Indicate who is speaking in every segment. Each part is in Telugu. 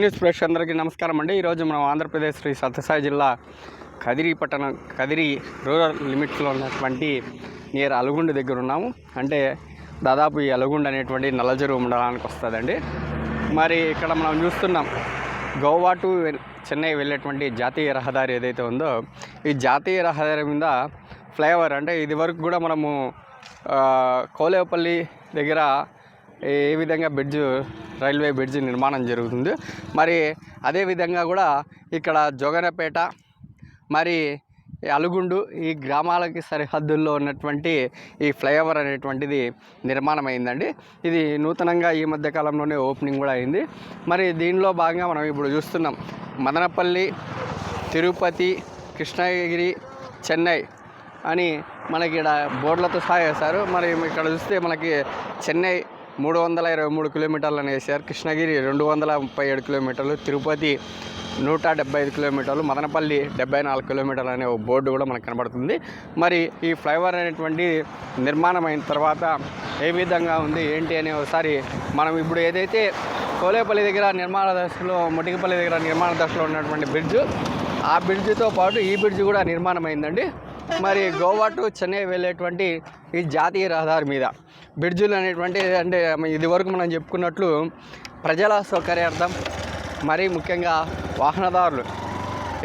Speaker 1: న్యూస్ ప్రేక్ష అందరికీ నమస్కారం అండి. ఈరోజు మనం ఆంధ్రప్రదేశ్ శ్రీ సత్యసాయి జిల్లా కదిరి పట్టణం కదిరి రూరల్ లిమిట్స్లో ఉన్నటువంటి నియర్ అలుగుండు దగ్గర ఉన్నాము. అంటే దాదాపు ఈ అలుగుండు అనేటువంటి నల్లజరువు మండలానికి వస్తుందండి. మరి ఇక్కడ మనం చూస్తున్నాం గోవా టు చెన్నై వెళ్ళేటువంటి జాతీయ రహదారి ఏదైతే ఉందో ఈ జాతీయ రహదారి మీద ఫ్లైఓవర్ అంటే ఇది వరకు కూడా మనము కోలేపల్లి దగ్గర ఏ విధంగా బ్రిడ్జ్ రైల్వే బ్రిడ్జ్ నిర్మాణం జరుగుతుంది. మరి అదే విధంగా కూడా ఇక్కడ జోగనపేట మరి అలుగుండు ఈ గ్రామాలకి సరిహద్దుల్లో ఉన్నటువంటి ఈ ఫ్లైఓవర్ అనేటువంటిది నిర్మాణం అయిందండి ఇది నూతనంగా ఈ మధ్య కాలంలోనే ఓపెనింగ్ కూడా అయింది. మరి దీనిలో భాగంగా మనం ఇప్పుడు చూస్తున్నాం మదనపల్లి తిరుపతి కృష్ణగిరి చెన్నై అని మనకి ఇక్కడ బోర్డులతో సహా వేశారు మరి ఇక్కడ చూస్తే మనకి చెన్నై మూడు వందల ఇరవై మూడు కిలోమీటర్లు అని వేశారు. కృష్ణగిరి రెండు వందల ముప్పై ఏడు కిలోమీటర్లు తిరుపతి నూట డెబ్బై ఐదు కిలోమీటర్లు మదనపల్లి డెబ్బై నాలుగు కిలోమీటర్లు అనే ఒక బోర్డు కూడా మనకు కనబడుతుంది. మరి ఈ ఫ్లైఓవర్ అనేటువంటి నిర్మాణం అయిన తర్వాత ఏ విధంగా ఉంది ఏంటి అనే ఒకసారి మనం ఇప్పుడు ఏదైతే కోలేపల్లి దగ్గర నిర్మాణ దశలో మొటికపల్లి దగ్గర నిర్మాణ దశలో ఉన్నటువంటి బ్రిడ్జ్ ఆ బ్రిడ్జితో పాటు ఈ బ్రిడ్జ్ కూడా నిర్మాణం అయిందండి మరి గోవా టు చెన్నై వెళ్ళేటువంటి ఈ జాతీయ రహదారి మీద బ్రిడ్జులు అనేటువంటి అంటే ఇది వరకు మనం చెప్పుకున్నట్లు ప్రజల సౌకర్యార్థం మరీ ముఖ్యంగా వాహనదారులు.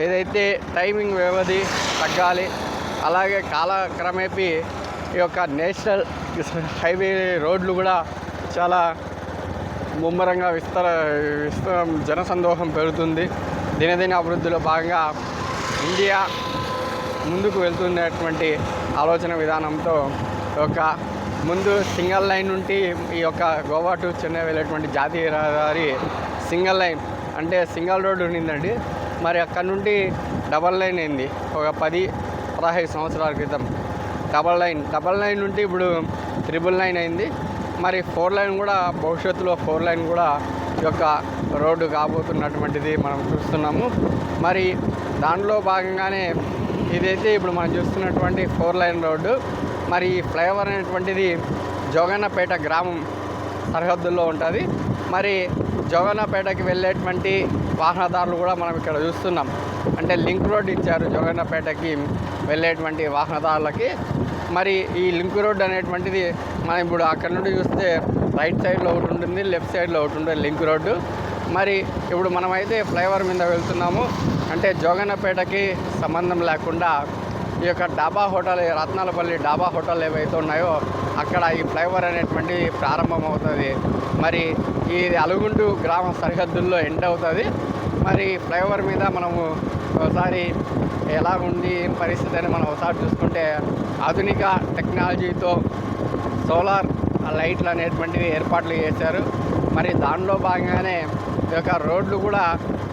Speaker 1: ఏదైతే టైమింగ్ వ్యవధి తగ్గాలి అలాగే కాలక్రమేపీ ఈ యొక్క నేషనల్ హైవే రోడ్లు కూడా చాలా ముమ్మరంగా విస్తర విస్తర జనసందోహం పెరుగుతుంది దినదిన అభివృద్ధిలో భాగంగా ఇండియా ముందుకు వెళ్తున్నటువంటి ఆలోచన విధానంతో ఒక ముందు సింగల్ లైన్ నుండి ఈ యొక్క గోవా టు చెన్నై వెళ్ళేటువంటి జాతీయ రహదారి సింగల్ లైన్ అంటే సింగల్ రోడ్ ఉండిందండి. మరి అక్కడ నుండి డబల్ లైన్ అయింది. ఒక పది పదహైదు సంవత్సరాల క్రితం డబల్ లైన్. డబల్ లైన్ నుండి ఇప్పుడు త్రిబుల్ లైన్ అయింది. మరి ఫోర్ లైన్ కూడా భవిష్యత్తులో ఫోర్ లైన్ కూడా ఈ యొక్క రోడ్డు కాబోతున్నటువంటిది మనం చూస్తున్నాము. మరి దానిలో భాగంగానే ఇదైతే ఇప్పుడు మనం చూస్తున్నటువంటి ఫోర్ లైన్ రోడ్డు. మరి ఈ ఫ్లైఓవర్ అనేటువంటిది జోగన్నపేట గ్రామం సరిహద్దుల్లో ఉంటుంది. మరి జోగన్నపేటకి వెళ్ళేటువంటి వాహనదారులు కూడా మనం ఇక్కడ చూస్తున్నాం. అంటే లింక్ రోడ్ ఇచ్చారు జోగన్నపేటకి వెళ్ళేటువంటి వాహనదారులకి. మరి ఈ లింక్ రోడ్ అనేటువంటిది మనం ఇప్పుడు అక్కడ నుండి చూస్తే రైట్ సైడ్లో ఒకటి ఉంటుంది లెఫ్ట్ సైడ్లో ఒకటి ఉంటుంది లింక్ రోడ్డు. మరి ఇప్పుడు మనమైతే ఫ్లైఓవర్ మీద వెళ్తున్నాము. అంటే జోగన్నపేటకి సంబంధం లేకుండా ఈ యొక్క డాబా హోటల్ రత్నాలపల్లి డాబా హోటల్ ఏవైతే ఉన్నాయో అక్కడ ఈ ఫ్లైఓవర్ అనేటువంటి ప్రారంభమవుతుంది. మరి ఈ అలుగుంటూ గ్రామ సరిహద్దుల్లో ఎండ్ అవుతుంది. మరి ఫ్లైఓవర్ మీద మనము ఒకసారి ఎలా ఉంది ఏం పరిస్థితి అని మనం ఒకసారి చూసుకుంటే ఆధునిక టెక్నాలజీతో సోలార్ లైట్లు అనేటువంటివి ఏర్పాట్లు చేశారు. మరి దానిలో భాగంగానే ఈ యొక్క రోడ్లు కూడా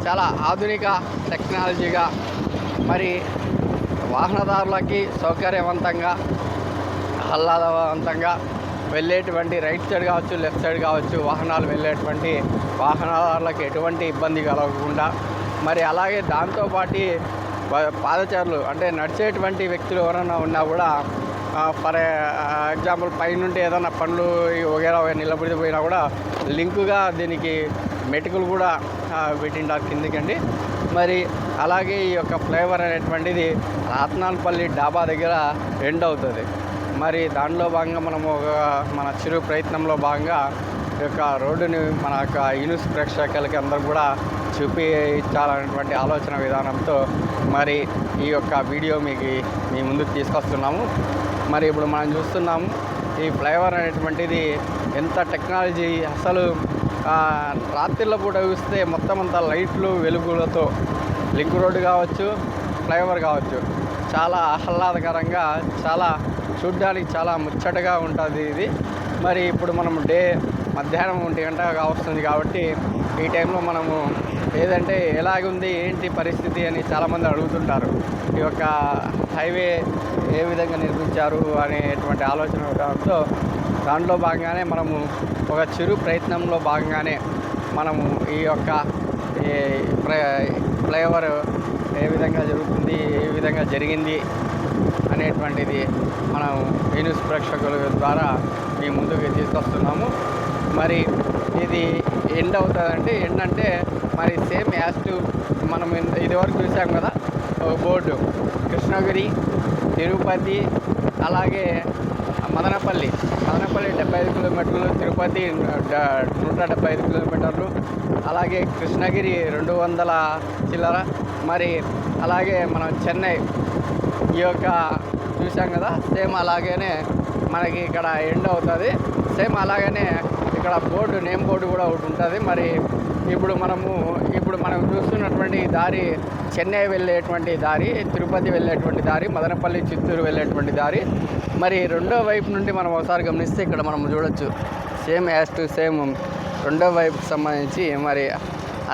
Speaker 1: చాలా ఆధునిక టెక్నాలజీగా మరి వాహనదారులకి సౌకర్యవంతంగా ఆహ్లాదవంతంగా వెళ్ళేటువంటి రైట్ సైడ్ కావచ్చు లెఫ్ట్ సైడ్ కావచ్చు వాహనాలు వెళ్ళేటువంటి వాహనదారులకు ఎటువంటి ఇబ్బంది కలగకుండా మరి అలాగే దాంతోపాటు పాదచారులు అంటే నడిచేటువంటి వ్యక్తులు ఎవరైనా ఉన్నా కూడా ఫర్ ఎగ్జాంపుల్ పైనుండి ఏదైనా పండ్లు ఈ వగేరా నిలబడి పోయినా కూడా లింకుగా దీనికి మెటుకులు కూడా పెట్టిండారు కిందికండి మరి అలాగే ఈ యొక్క ఫ్లేవర్ అనేటువంటిది రాత్నాన్పల్లి డాబా దగ్గర ఎండ్ అవుతుంది. మరి దానిలో భాగంగా మనము ఒక మన చిరు ప్రయత్నంలో భాగంగా ఈ యొక్క రోడ్డుని మన యొక్క యూనిస్ ప్రేక్షకులకి అందరూ కూడా చూపించాలనేటువంటి ఆలోచన విధానంతో మరి ఈ యొక్క వీడియో మీకు మీ ముందుకు తీసుకొస్తున్నాము. మరి ఇప్పుడు మనం చూస్తున్నాము ఈ ఫ్లైఓవర్ అనేటువంటిది ఎంత టెక్నాలజీ అసలు రాత్రిళ్ళ పూట చూస్తే మొత్తం అంతా లైట్లు వెలుగులతో లింక్ రోడ్డు కావచ్చు ఫ్లైఓవర్ కావచ్చు. చాలా ఆహ్లాదకరంగా చాలా చూడ్డానికి చాలా ముచ్చటగా ఉంటుంది ఇది. మరి ఇప్పుడు మనం డే మధ్యాహ్నం ఒంటి గంట వస్తుంది కాబట్టి ఈ టైంలో మనము ఏదంటే ఎలాగుంది ఏంటి పరిస్థితి అని చాలామంది అడుగుతుంటారు. ఈ యొక్క హైవే ఏ విధంగా నిర్మించారు అనేటువంటి ఆలోచన విధానంతో దాంట్లో భాగంగానే మనము ఒక చిరు ప్రయత్నంలో భాగంగానే మనము ఈ యొక్క ఈ ఫ్లైఓవర్ ఏ విధంగా జరుగుతుంది ఏ విధంగా జరిగింది అనేటువంటిది మనం న్యూస్ ప్రేక్షకుల ద్వారా మీ ముందుకు తీసుకొస్తున్నాము. మరి ఇది ఎండ్ అవుతుందంటే ఎండ్ అంటే మరి సేమ్ యాజ్ టు మనం ఇదివరకు చూసాం కదా ఒక బోర్డు. కృష్ణగిరి తిరుపతి అలాగే మదనపల్లి. మదనపల్లి డెబ్బై ఐదు కిలోమీటర్లు తిరుపతి నూట డెబ్బై ఐదు కిలోమీటర్లు అలాగే కృష్ణగిరి రెండు వందల చిల్లర. మరి అలాగే మనం చెన్నై ఈ యొక్క చూసాం కదా సేమ్ అలాగనే మనకి ఇక్కడ ఎండ్ అవుతుంది. సేమ్ అలాగనే ఇక్కడ బోర్డు నేమ్ బోర్డు కూడా ఒకటి ఉంటుంది. మరి ఇప్పుడు మనము ఇప్పుడు మనం చూస్తున్నటువంటి దారి చెన్నై వెళ్ళేటువంటి దారి తిరుపతి వెళ్ళేటువంటి దారి మదనపల్లి చిత్తూరు వెళ్ళేటువంటి దారి. మరి రెండో వైపు నుండి మనం ఒకసారి గమనిస్తే ఇక్కడ మనం చూడొచ్చు. సేమ్ యాజ్ టు సేమ్ రెండో వైపుకి సంబంధించి మరి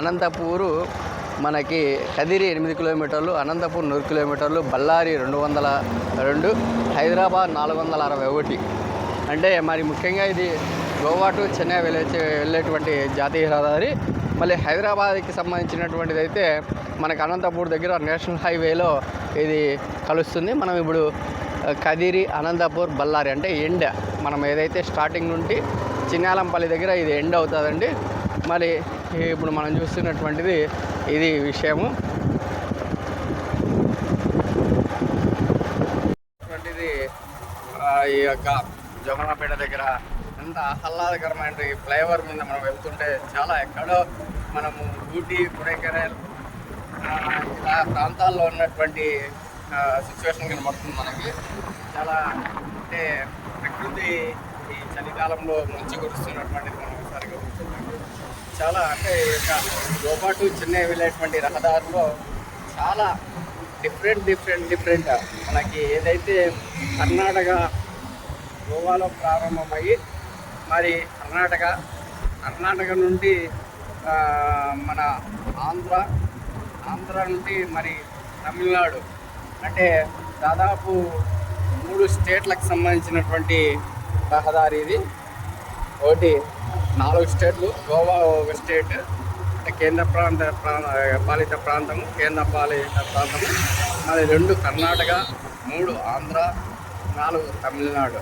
Speaker 1: అనంతపూరు మనకి కదిరి ఎనిమిది కిలోమీటర్లు అనంతపూర్ నూరు కిలోమీటర్లు బళ్ళారి రెండు వందల రెండు హైదరాబాద్ నాలుగు వందల అరవై ఒకటి. అంటే మరి ముఖ్యంగా ఇది గోవా టు చెన్నై వెళ్ళే వెళ్ళేటువంటి జాతీయ రహదారి. మళ్ళీ హైదరాబాద్కి సంబంధించినటువంటిది అయితే మనకి అనంతపూర్ దగ్గర నేషనల్ హైవేలో ఇది కలుస్తుంది. మనం ఇప్పుడు కదిరి అనంతపూర్ బళ్ళారి అంటే ఎండ్. మనం ఏదైతే స్టార్టింగ్ నుండి చిన్నాలంపల్లి దగ్గర ఇది ఎండ్ అవుతుందండి. మరి ఇప్పుడు మనం చూస్తున్నటువంటిది ఇది విషయము. ఈ యొక్క జమునాపేట దగ్గర ఎంత ఆహ్లాదకరమైన ఈ ఫ్లైఓవర్ మీద మనం వెళ్తుంటే చాలా ఎక్కడో మనము ఊటీ కొడైకెనాల్ ఇలా ప్రాంతాల్లో ఉన్నటువంటి సిచ్యువేషన్ కనబడుతుంది మనకి. చాలా అంటే ప్రకృతి ఈ చలికాలంలో మంచి కురుస్తున్నటువంటిది మనం ఒకసారి చాలా అంటే ఈ యొక్క గోవా టు చెన్నై వెళ్ళేటువంటి రహదారిలో చాలా డిఫరెంట్ డిఫరెంట్ డిఫరెంట్ మనకి ఏదైతే కర్ణాటక గోవాలో ప్రారంభమయ్యి మరి కర్ణాటక. కర్ణాటక నుండి మన ఆంధ్ర ఆంధ్ర నుండి మరి తమిళనాడు. అంటే దాదాపు మూడు స్టేట్లకు సంబంధించినటువంటి రహదారి ఇది. ఒకటి నాలుగు స్టేట్లు గోవా ఒక స్టేట్ అంటే కేంద్ర ప్రాంత పాలిత ప్రాంతము కేంద్ర పాలిత ప్రాంతము. మరి రెండు కర్ణాటక మూడు ఆంధ్ర నాలుగు తమిళనాడు.